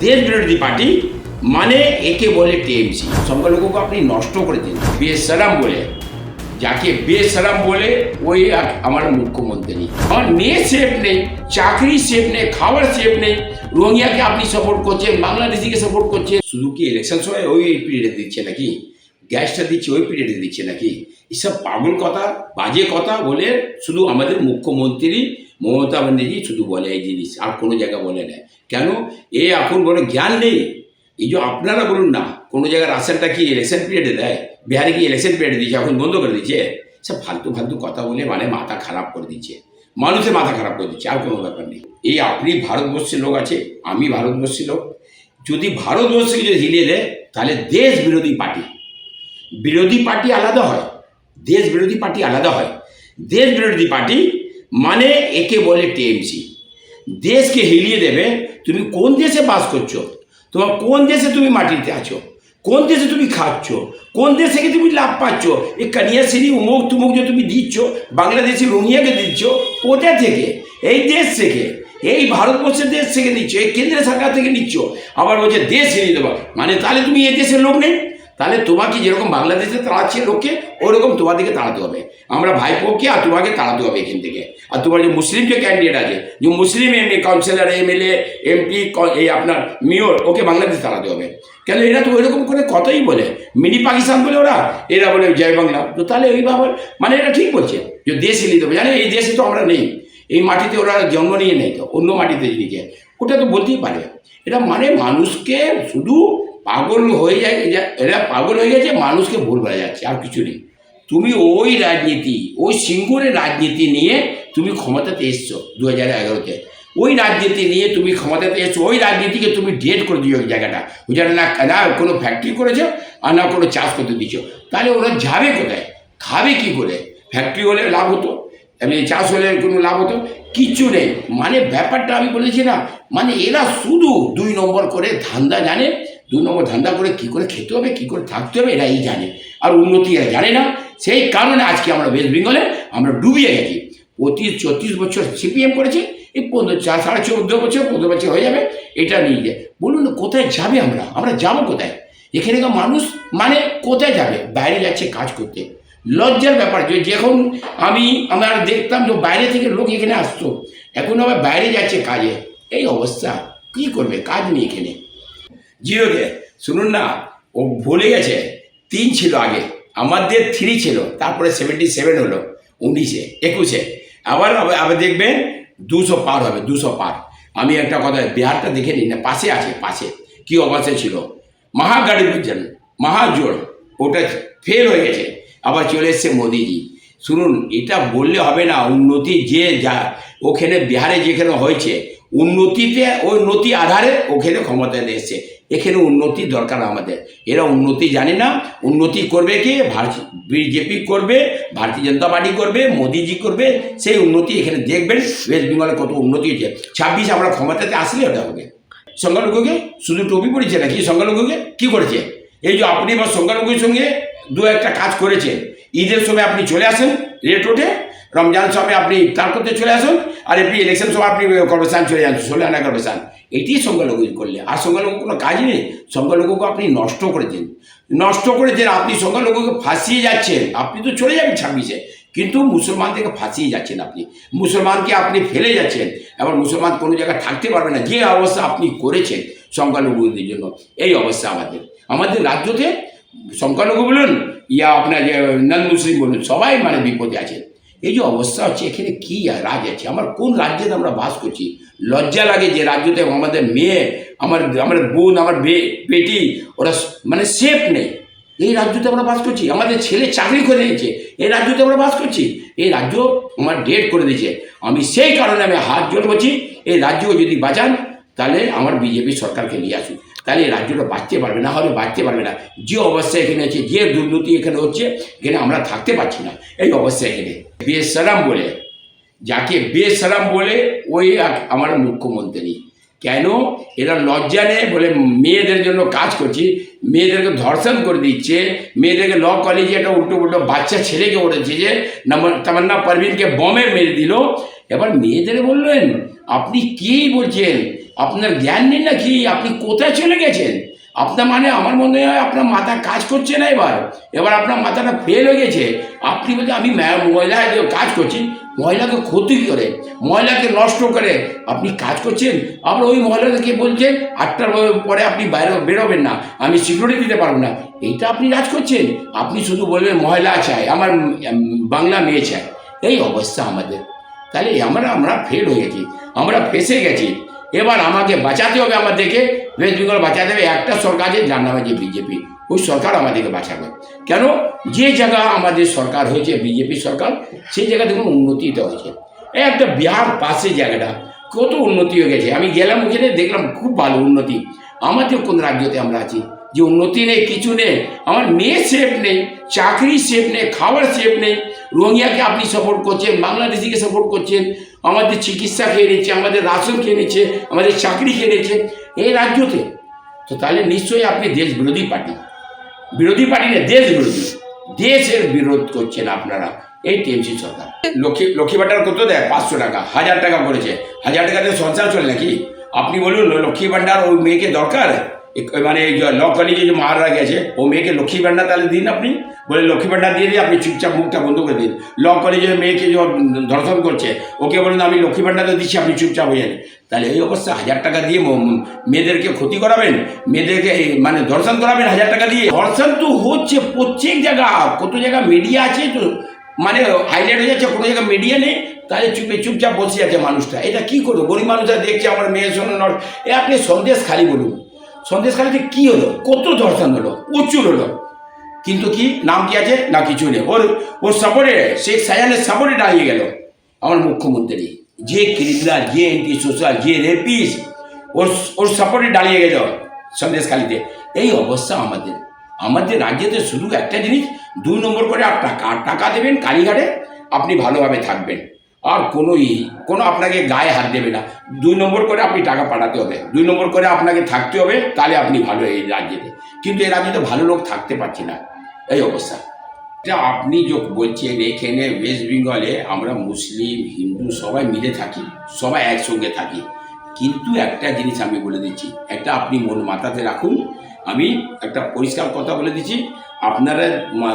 দেশ বিরোধী পার্টি মানে একে বলে টিএমসি সংখ্যালঘুকে আপনি নষ্ট করে দিন বেসালাম বলে যাকে বেসালাম বলে ওই আমার মুখ্যমন্ত্রী আমার মেয়ে সেফ নেই চাকরি সেফ নেই খাবার সেফ নেই রোহিঙ্গাকে আপনি সাপোর্ট করছেন বাংলাদেশিকে সাপোর্ট করছেন শুধু কি ইলেকশন সময় ওই পিরিয়ডে দিচ্ছে নাকি গ্যাসটা দিচ্ছে ওই পিরিয়ডে দিচ্ছে নাকি এসব পাগল কথা বাজে কথা বলে শুধু আমাদের মুখ্যমন্ত্রী মমতা ব্যানার্জি শুধু বলে এই জিনিস, আর কোনো জায়গা বলে না। কেন? এ এখন বলে জ্ঞান নেই। এই যে আপনারা বলুন না, কোনো জায়গায় রাশনটা কি ইলেকশন পিরিয়ডে দেয়? বিহারে কি ইলেকশন পিরিয়ডে দিচ্ছে এখন বন্ধ করে দিচ্ছে সব ফালতু ফালতু কথা বলে মানে মাথা খারাপ করে দিচ্ছে মানুষের মাথা খারাপ করে দিচ্ছে আর কোনো ব্যাপার নেই। এই আপনি ভারতবর্ষের লোক আছে, আমি ভারতবর্ষের লোক। যদি ভারতবর্ষকে যদি হিলিয়ে দেয়, তাহলে দেশ বিরোধী পার্টি। বিরোধী পার্টি আলাদা হয় দেশ বিরোধী পার্টি আলাদা হয়। দেশ বিরোধী পার্টি মানে একে বলে টিএমসি। দেশকে হিলিয়ে দেবে, তুমি কোন দেশে বাস করছ? তোমার কোন দেশে তুমি মাটিতে আছো? কোন দেশে তুমি খাচ্ছ? কোন দেশ থেকে তুমি লাভ পাচ্ছ? এই কন্যাশ্রী উমুক তুমুক যে তুমি দিচ্ছ, বাংলাদেশি রোহিঙ্গাকে দিচ্ছ, কোথা থেকে? এই দেশ থেকে, এই ভারতবর্ষের দেশ থেকে নিচ্ছ এই কেন্দ্রের সরকার থেকে নিচ্ছ। আবার বলছে দেশ হিরিয়ে দেবো। মানে তাহলে তুমি এই দেশের লোক নেই? তাহলে তোমাকে যেরকম বাংলাদেশে তাড়াচ্ছে লোককে, ওরকম তোমাদেরকে তাড়াতে হবে। আমরা ভাইপোকে আর তোমাকে তাড়াতে হবে এখান থেকে। আর তোমার যে মুসলিম যে ক্যান্ডিডেট আছে, যে মুসলিম এমনি কাউন্সিলর এমএলএ এমপি এই আপনার মেয়র ওকে বাংলাদেশে তাড়াতে হবে। কেন এরা তো ওইরকম করে কথাই বলে। মিনি পাকিস্তান বলে ওরা, এরা বলে জয় বাংলা। তো তাহলে ওইভাবে মানে এটা ঠিক বলছে যে দেশ হিলিয়ে দেবে জানে এই দেশে তো আমরা নেই। এই মাটিতে ওরা জন্ম নিয়ে নেই তো, অন্য মাটিতে নিয়ে ওটা তো বলতেই পারে। এটা মানে মানুষকে শুধু পাগল হয়ে যায়, এরা পাগল হয়ে গেছে, মানুষকে ভুল বলা যাচ্ছে, আর কিছু নেই। তুমি ওই রাজনীতি, ওই সিঙ্গুরের রাজনীতি নিয়ে তুমি ক্ষমতাতে এসছো দু হাজার এগারোতে। ওই রাজনীতি নিয়ে তুমি ক্ষমতাতে এসছো, ওই রাজনীতিকে তুমি ডেট করে দিও ওই জায়গাটা। ওই জায়গাটা না না কোনো ফ্যাক্টরি করেছ, আর না কোনো চাষ করতে দিচ্ছ। তাহলে ওরা যাবে কোথায়? খাবে কি করে? ফ্যাক্টরি হলে লাভ হতো, এমনি চাষ হলে কোনো লাভ হতো, কিচ্ছু নেই। মানে ব্যাপারটা আমি বলেছি না মানে এরা শুধু দুই নম্বর করে ধান্দা জানে দুই নম্বর ধান্দা করে কি করে খেতে হবে, কী করে থাকতে হবে এরা এই জানে। আর উন্নতি এরা জানে না। সেই কারণে আজকে আমরা ওয়েস্ট বেঙ্গলে আমরা ডুবিয়ে গেছি। প্রতি চৌত্রিশ বছর সিপিএম করেছে। এই পনেরো, চার, সাড়ে চৌদ্দ বছর, পনেরো বছর হয়ে যাবে। এটা নিয়ে যায় বলুন কোথায় যাবে আমরা? আমরা যাব কোথায়? এখানকার মানুষ মানে কোথায় যাবে? বাইরে যাচ্ছে কাজ করতে। লজ্জার ব্যাপার, যে যখন আমি, আমার দেখতাম যে বাইরে থেকে লোক এখানে আসতো, এখন আবার বাইরে যাচ্ছে কাজে। এই অবস্থা। কি করবে? কাজ নেই এখানে। জিরোতে শুনুন না, ও ভুলে গেছে, তিন ছিল আগে, আমাদের থ্রি ছিল, তারপরে সেভেন্টি সেভেন হলো, উনিশে, একুশে, আবার আবার- দেখবেন দুশো পার হবে, দুশো পার। আমি একটা কথা, বিহারটা দেখে নিই না, পাশে আছে, পাশে, কি অবস্থায় ছিল? মহাগাড়ি বুঝছেন মহাজোড় ওটা ফেল হয়ে গেছে, আবার চলে এসছে মোদিজি। শুনুন, এটা বললে হবে না, উন্নতি যে যা, ওখানে বিহারে যেখানে হয়েছে, উন্নতিতে, ওই উন্নতি আধারে ওখানে ক্ষমতায় এসছে। এখানে উন্নতি দরকার আমাদের। এরা উন্নতি জানে না, উন্নতি করবে কে? বিজেপি করবে, ভারতীয় জনতা পার্টি করবে, মোদিজি করবে, সেই উন্নতি এখানে দেখবেন, ওয়েস্ট বেঙ্গলে কত উন্নতি হয়েছে। ছাব্বিশ আমরা ক্ষমতাতে আসলে ওটা হবে। সংখ্যালঘুকে শুধু টুপি পড়েছে নাকি? সংখ্যালঘুকে কী করেছে? এই যে আপনি বা সংখ্যালঘুর সঙ্গে দু একটা কাজ করেছেন ঈদের সময় আপনি চলে আসেন রেট ওঠে রমজান সময় আপনি ইফতার করতে চলে আসুন, আর এমনি ইলেকশন সময় আপনি কর্পোরেশন চলে যান ষোলো আনা কর্পোরেশন এটি সংখ্যালঘু করলে। আর সংখ্যালঘু কোনো কাজ নেই। সংখ্যালঘুকে আপনি নষ্ট করেছেন নষ্ট করেছেন আপনি সংখ্যালঘুকে ফাঁসিয়ে যাচ্ছেন। আপনি তো চলে যাবেন ছাব্বিশে। কিন্তু মুসলমানদেরকে ফাঁসিয়ে যাচ্ছেন আপনি। মুসলমানকে আপনি ফেলে যাচ্ছেন। এবার মুসলমান কোনো জায়গায় থাকতে পারবে না। যে অবস্থা আপনি করেছেন সংখ্যালঘুদের জন্য, এই অবস্থা আমাদের। আমাদের রাজ্যতে সংখ্যালঘু বলুন, ইয়া আপনার যে নন মুসলিম বলুন, সবাই মানে বিপদে আছেন। এই যে অবস্থা হচ্ছে, এখানে কী রাজ আছে? আমার কোন রাজ্যে আমরা বাস করছি? লজ্জা লাগে যে রাজ্যতে আমাদের মেয়ে, আমার আমার বোন, আমার বেটি, ওরা মানে সেফ নেই। এই রাজ্যতে আমরা বাস করছি। আমাদের ছেলে চাকরি করে নিয়েছে এই রাজ্যতে আমরা বাস করছি। এই রাজ্য আমার ডেট করে দিয়েছে। আমি সেই কারণে আমি হাত জোর করছি এই রাজ্যকে যদি বাঁচান, তাহলে আমার বিজেপি সরকারকে নিয়ে আসুন। তাহলে এই রাজ্যটা বাঁচতে পারবে, না হলে বাঁচতে পারবে না। যে অবস্থা এখানে আছে, যে দুর্নীতি এখানে হচ্ছে, এখানে আমরা থাকতে পারছি না। এই অবস্থা এখানে। বেসালাম বলে, যাকে বেসালাম বলে, ওই আমার মুখ্যমন্ত্রী। কেন? এরা লজ্জা নেই বলে মেয়েদের জন্য কাজ করছি, মেয়েদেরকে ধর্ষণ করে দিচ্ছে, মেয়েদেরকে ল কলেজে একটা উল্টো উল্টো বাচ্চা ছেলেকে উঠেছে যে তামান্না পারভিনকে বমে মেরে দিল। এবার মেয়েদের বললেন, আপনি কী বলছেন? আপনার জ্ঞান নেই নাকি? আপনি কোথায় চলে গেছেন? আপনার মানে আমার মনে হয় আপনার মাথা কাজ করছে না এবার। এবার আপনার মাথাটা ফেল হয়ে গেছে। আপনি বলছেন, আমি মা- মহিলায় কাজ করছি, মহিলাকে ক্ষতি করে? মহিলাকে নষ্ট করে আপনি কাজ করছেন? আবার ওই মহিলাদেরকে বলছেন আটটার পরে আপনি বাইরে বেরোবেন না, আমি সিকিউরিটি দিতে পারব না। এইটা আপনি রাজ করছেন? আপনি শুধু বলবেন, মহিলা চাই, আমার বাংলা মেয়ে চাই। এই অবস্থা আমাদের। তাহলে আমরা আমরা ফেল হয়ে গেছি, আমরা ফেসে গেছি। এবার আমাকে বাঁচাতে হবে আমাদেরকে ওয়েস্ট বেঙ্গল বাঁচাতে হবে। একটা সরকার আছে, যার নাম আছে বিজেপি। ওই সরকার আমাদেরকে বাঁচাবে। কেন? যে জায়গা আমাদের সরকার হয়েছে, বিজেপি সরকার, সেই জায়গা দেখুন উন্নতিটা হয়েছে। এই একটা বিহার পাশে জায়গাটা, কত উন্নতি হয়ে গেছে। আমি গেলাম ওখানে, দেখলাম খুব ভালো উন্নতি। আমাদের কোন রাজ্যতে আমরা আছি? যে উন্নতি নেই, কিছু নেই। আমার মেয়ে সেফ নেই চাকরি সেফ নেই খাবার সেফ নেই। রোহিঙ্গাকে আপনি সাপোর্ট করছেন, বাংলাদেশিকে সাপোর্ট করছেন, আমাদের চিকিৎসা খেয়ে নিচ্ছে, আমাদের রাশন খেয়ে নিচ্ছে, আমাদের চাকরি খেয়ে নিচ্ছে এই রাজ্যতে। তো তাহলে নিশ্চয়ই আপনি দেশ বিরোধী পার্টি। বিরোধী পার্টি না, দেশ বিরোধী। দেশের বিরোধ করছেন আপনারা, এই টিএমসি সরকার। লক্ষ্মী লক্ষ্মী ভাণ্ডার কত দেয়? পাঁচশো টাকা, হাজার টাকা করেছে। হাজার টাকাতে সংসার চলে নাকি? আপনি বলুন, লক্ষ্মী ভাণ্ডার ওই মেয়েকে দরকার? মানে এই যে ল যে মারা গেছে ও মেয়েকে লক্ষ্মী ভাণ্ডার তাহলে দিন আপনি বলে লক্ষ্মী ভাণ্ডার দিয়ে দিয়ে আপনি চুপচাপ মুখটা বন্ধ করে দিন ল কলেজের মেয়েকে যে ধর্ষণ করছে ওকে বলুন আমি লক্ষ্মী ভাণ্ডার তো দিচ্ছি আপনি চুপচাপ হয়ে যান তাহলে এই অবস্থা হাজার টাকা দিয়ে মেয়েদেরকে ক্ষতি করাবেন, মেয়েদেরকে মানে ধর্ষণ করাবেন, হাজার টাকা দিয়ে। ধর্ষণ তো হচ্ছে প্রত্যেক জায়গা, কত জায়গা মিডিয়া আছে তো মানে হাইলাইট হয়ে যাচ্ছে, কোনো জায়গায় মিডিয়া নেই, তাহলে চুপে চুপচাপ বসে আছে মানুষটা। এটা কি করব? গরিব মানুষরা দেখছে, আমার মেয়ের সঙ্গে এ আপনি সন্দেশ খালি বলুন। সন্দেশ খালিতে কি হলো? কত ধর্ষণ হলো? প্রচুর হলো। কিন্তু কি? নাম কি আছে? না কিছু নেই। ওর ওর সাপোর্টে শেখ সায়ানের সাপোর্টে দাঁড়িয়ে গেল। আমার মুখ্যমন্ত্রী, যে ক্রিমিনাল, যে এন্টি সোশ্যাল যে রেপিস ওর ওর সাপোর্টে দাঁড়িয়ে গেল সন্দেশখালিতে। এই অবস্থা আমাদের। আমাদের রাজ্যেতে শুধু একটা জিনিস দুই নম্বর করে আর টাকা টাকা দেবেন কালীঘাটে, আপনি ভালোভাবে থাকবেন। আর কোনো ই কোনো আপনাকে গায়ে হাত দেবে না। দুই নম্বর করে আপনি টাকা পাঠাতে হবে। দুই নম্বর করে আপনাকে থাকতে হবে, তাহলে আপনি ভালো এই রাজ্যেতে কিন্তু এই রাজ্যে তো ভালো লোক থাকতে পারছি না। এই অবস্থা। এটা আপনি যে বলছেন, এখানে ওয়েস্ট বেঙ্গলে আমরা মুসলিম, হিন্দু সবাই মিলে থাকি, সবাই একসঙ্গে থাকি। কিন্তু একটা জিনিস আমি বলে দিচ্ছি, একটা আপনি মন মাথাতে রাখুন। আমি একটা পরিষ্কার কথা বলে দিচ্ছি, আপনারা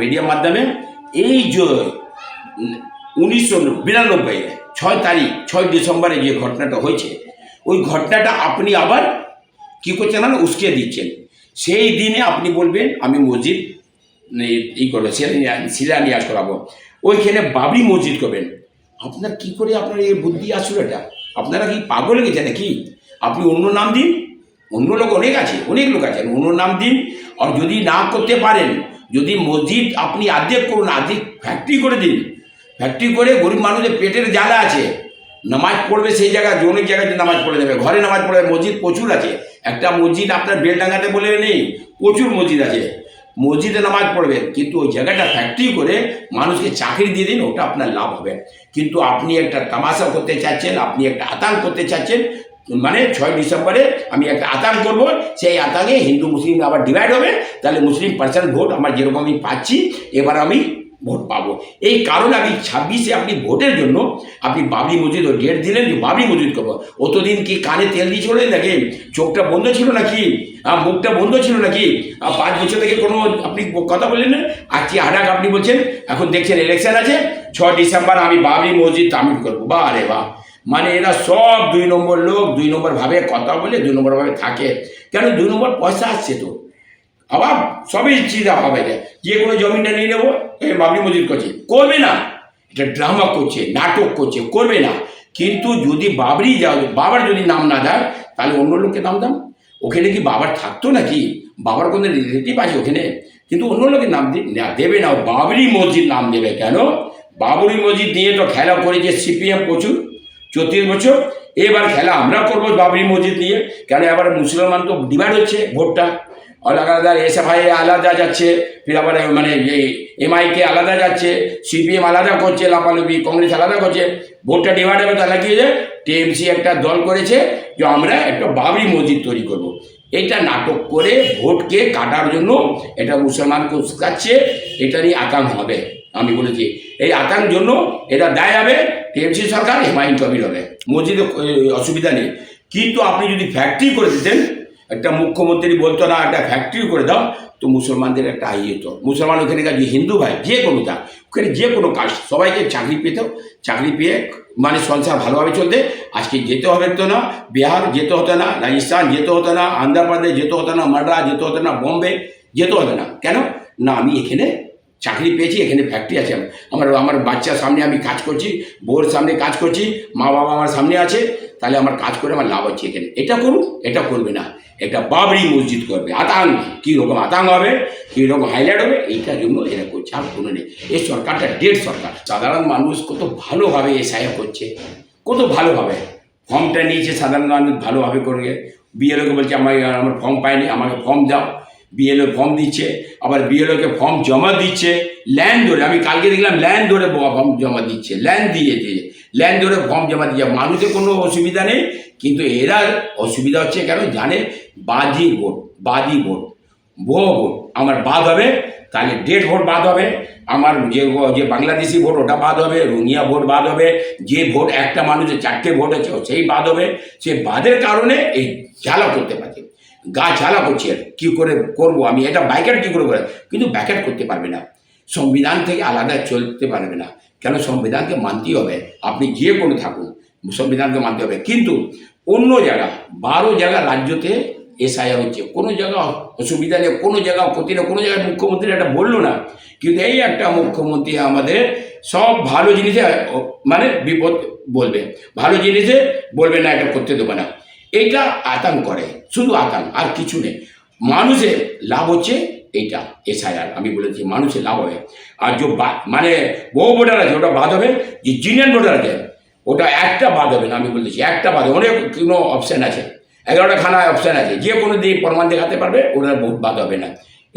মিডিয়ার মাধ্যমে এই যে উনিশশো বিরানব্বই ছয় তারিখ, ছয় ডিসেম্বরে যে ঘটনাটা হয়েছে, ওই ঘটনাটা আপনি আবার কী করছেন না উস্কে দিচ্ছেন। সেই দিনে আপনি বলবেন, আমি মসজিদ এই- এই করব, শিলান্যাস করাবো। ওইখানে বাবরি মসজিদ করবেন। আপনার কি করে আপনার এই বুদ্ধি আসলো এটা আপনারা কি পাগল গেছে নাকি? আপনি অন্য নাম দিন। অন্য লোক অনেক আছে, অনেক লোক আছেন অন্য নাম দিন। আর যদি না করতে পারেন, যদি মসজিদ আপনি আর্ধেক করুন, আর্ধেক ফ্যাক্টরি করে দিন ফ্যাক্টরি করে গরিব মানুষের পেটের জ্বালা আছে। নামাজ পড়বে সেই জায়গায় অনেক জায়গায় নামাজ পড়ে দেবে ঘরে নামাজ পড়বে মসজিদ প্রচুর আছে। একটা মসজিদ আপনার বেলডাঙ্গাতে বলে নেই, প্রচুর মসজিদ আছে। মসজিদে নামাজ পড়বেন কিন্তু ওই জায়গাটা ফ্যাক্টরি করে মানুষকে চাকরি দিয়ে দিন, ওটা আপনার লাভ হবে। কিন্তু আপনি একটা তামাশা করতে চাচ্ছেন, আপনি একটা আতাঙ্ক করতে চাচ্ছেন মানে ছয় ডিসেম্বরে আমি একটা আতাঙ্ক করব, সেই আতাঙ্কে হিন্দু, মুসলিম আবার ডিভাইড হবে, তাহলে মুসলিম পার্সেন্ট ভোট আমার যেরকম আমি পাচ্ছি, এবার আমি ভোট পাবো। এই কারণে আমি ছাব্বিশে আপনি ভোটের জন্য আপনি বাবরি মসজিদ ও ডেট দিলেন যে বাবরি মসজিদ করব। অতদিন কি কানে তেল দিয়ে চলে নাকি? চোখটা বন্ধ ছিল নাকি? মুখটা বন্ধ ছিল নাকি? পাঁচ বছর থেকে কোনো আপনি কথা বললেন না? আজকে হাডাক আপনি বলছেন, এখন দেখছেন ইলেকশন আছে ছ ডিসেম্বর আমি বাবরি মসজিদ তামিল করব। বা রে বাহ মানে এরা সব দুই নম্বর লোক, দুই নম্বর ভাবে কথা বলে, দুই নম্বর ভাবে থাকে। কেন? দুই নম্বর পয়সা আসছে তো। আবার সবই চিন্তা হবে যে যে কোনো জমিটা নিয়ে নেব বাবরি মসজিদ করছে। করবে না। এটা ড্রামা করছে, নাটক করছে, করবে না। কিন্তু যদি বাবরি যাও, বাবার যদি নাম না দেয়, তাহলে অন্য লোককে নাম দাম ওখানে কি বাবার থাকতো নাকি? বাবার কোনো রিলেটিভ আছে ওখানে? কিন্তু অন্য লোকের নাম দেবে না। বাবরি মসজিদ নাম দেবে কেন? বাবরি মসজিদ নিয়ে তো খেলা করেছে সিপিএম প্রচুর, চৌত্রিশ বছর। এবার খেলা আমরা করব বাবরি মসজিদ নিয়ে। কেন এবার মুসলমান তো ডিভাইড হচ্ছে ভোটটা। আলাদা এসএফআই আলাদা যাচ্ছে ফির মানে এই এমআইকে আলাদা যাচ্ছে সিপিএম আলাদা করছে লাপালুপি কংগ্রেস আলাদা করছে ভোটটা ডিভাইড হবে, তাহলে কি হয়েছে টিএমসি একটা দল করেছে যে আমরা একটা বাবরি মসজিদ তৈরি করব। এটা নাটক করে ভোটকে কাটার জন্য এটা মুসলমানকে উস্কাচ্ছে এটা নিয়ে আকাঙ্ক হবে। আমি বলেছি, এই আকাঙ্ক জন্য এটা দায় হবে টিএমসি সরকার হেমায়ুন কবির হবে। মসজিদে অসুবিধা নেই। কিন্তু আপনি যদি ফ্যাক্টরি করে দিতেন একটা মুখ্যমন্ত্রী বলতো, না, একটা ফ্যাক্টরি করে দাও। তো মুসলমানদের একটা আই হতো। মুসলমান ওখানে কাজ হিন্দু ভাই, যে কোনো তা ওখানে যে কোনো কাজ, সবাইকে চাকরি পেত চাকরি পেয়ে মানে সংসার ভালোভাবে চলতে। আজকে যেতে হবে তো না, বিহার যেতে হতো না, রাজস্থান যেতে হতো না, আন্ধ্রপ্রদেশ যেতে হতো না মাড্রাস যেতে হতো না, বোম্বে যেতে হতো না। কেন? না, আমি এখানে চাকরি পেয়েছি, এখানে ফ্যাক্টরি আছে। আমার আমার বাচ্চার সামনে আমি কাজ করছি, বউর সামনে কাজ করছি, মা বাবা আমার সামনে আছে, তাহলে আমার কাজ করে আমার লাভ হচ্ছে এখানে। এটা করুক, এটা করবে না। এটা বাবরি মসজিদ করবে, আতাং। কী রকম আতাং হবে কী রকম হাইলাইট হবে, এইটার জন্য এরা করছে। আর কোনো নেই। এই সরকারটা ডেট সরকার। সাধারণ মানুষ কত ভালোভাবে এসআই করছে। কত ভালোভাবে। ফর্মটা নিয়েছে সাধারণ মানুষ ভালোভাবে করে বিএলওকে বলছে আমার আমার ফর্ম পাইনি আমাকে ফর্ম দাও। বিএলও ফর্ম দিচ্ছে, আবার বিএলওকে ফর্ম জমা দিচ্ছে ল্যান্ড ধরে, আমি কালকে দেখলাম ল্যান্ড ধরে ফর্ম জমা দিচ্ছে ল্যান্ড দিয়ে দিয়ে ল্যান্ড ধরে ফর্ম জমা দিচ্ছে, মানুষের কোনো অসুবিধা নেই, কিন্তু এরা অসুবিধা হচ্ছে কেন জানে? বাজি ভোট বাজি ভোট ভুয়ো ভোট, আমার বাদ হবে, তাহলে ডেট ভোট বাদ হবে, আমার যে যে বাংলাদেশি ভোট ওটা বাদ হবে রুনিয়া ভোট বাদ হবে, যে ভোট একটা মানুষের চারটে ভোট আছে, সেই বাদ হবে, সে বাদের কারণে এই জ্বালা করতে পারছে। গা জ্বালা করছে আর কী করে করব আমি, এটা বাইকার কী করে করে? কিন্তু ব্যাকেট করতে পারবে না। সংবিধান থেকে আলাদা চলতে পারবে না। কেন? সংবিধানকে মানতেই হবে। আপনি যে কোনো থাকুন, সংবিধানকে মানতে হবে। কিন্তু অন্য জায়গা, বারো জায়গা রাজ্যতে এসআইআর হচ্ছে। কোনো জায়গা অসুবিধা নেই, কোনো জায়গা ক্ষতি নেই, কোনো জায়গায় মুখ্যমন্ত্রী এটা বলল না। কিন্তু এই একটা মুখ্যমন্ত্রী আমাদের সব ভালো জিনিসে মানে বিপদ বলবে। ভালো জিনিসে বলবে না, এটা করতে দেবে না। এইটা আতঙ্ক করে, শুধু আতঙ্ক আর কিছু নেই। মানুষের লাভ হচ্ছে এইটা এসআইআর, আমি বলেছি মানুষের লাভ হবে। আর যে মানে বহু ভোটার আছে, ওটা বাদ হবে, যে জিনিয়ান ভোটার আছে, ওটা একটা বাদ হবে না, আমি বলেছি, একটা বাদ অনেক কোনো অপশান আছে। এগারোটা খানা অপশান আছে, যে কোনো দিন প্রমাণ দেখাতে পারবে, ওরা ভোট বাদ হবে না।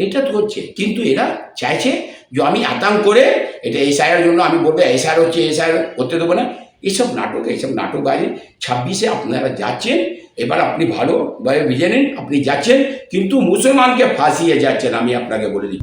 এটা তো হচ্ছে, কিন্তু এরা চাইছে যে আমি আতঙ্ক করে, এটা এসআইআর জন্য আমি বলব, এসআইআর হচ্ছে, এসআইআর করতে দেবো না। এইসব নাটক এইসব নাটক বাইরে ছাব্বিশে আপনারা যাচ্ছেন এবার আপনি ভালোভাবে বুঝে নিন আপনি যাচ্ছেন কিন্তু মুসলমানকে ফাঁসিয়ে যাচ্ছেন আমি আপনাকে বলে দিই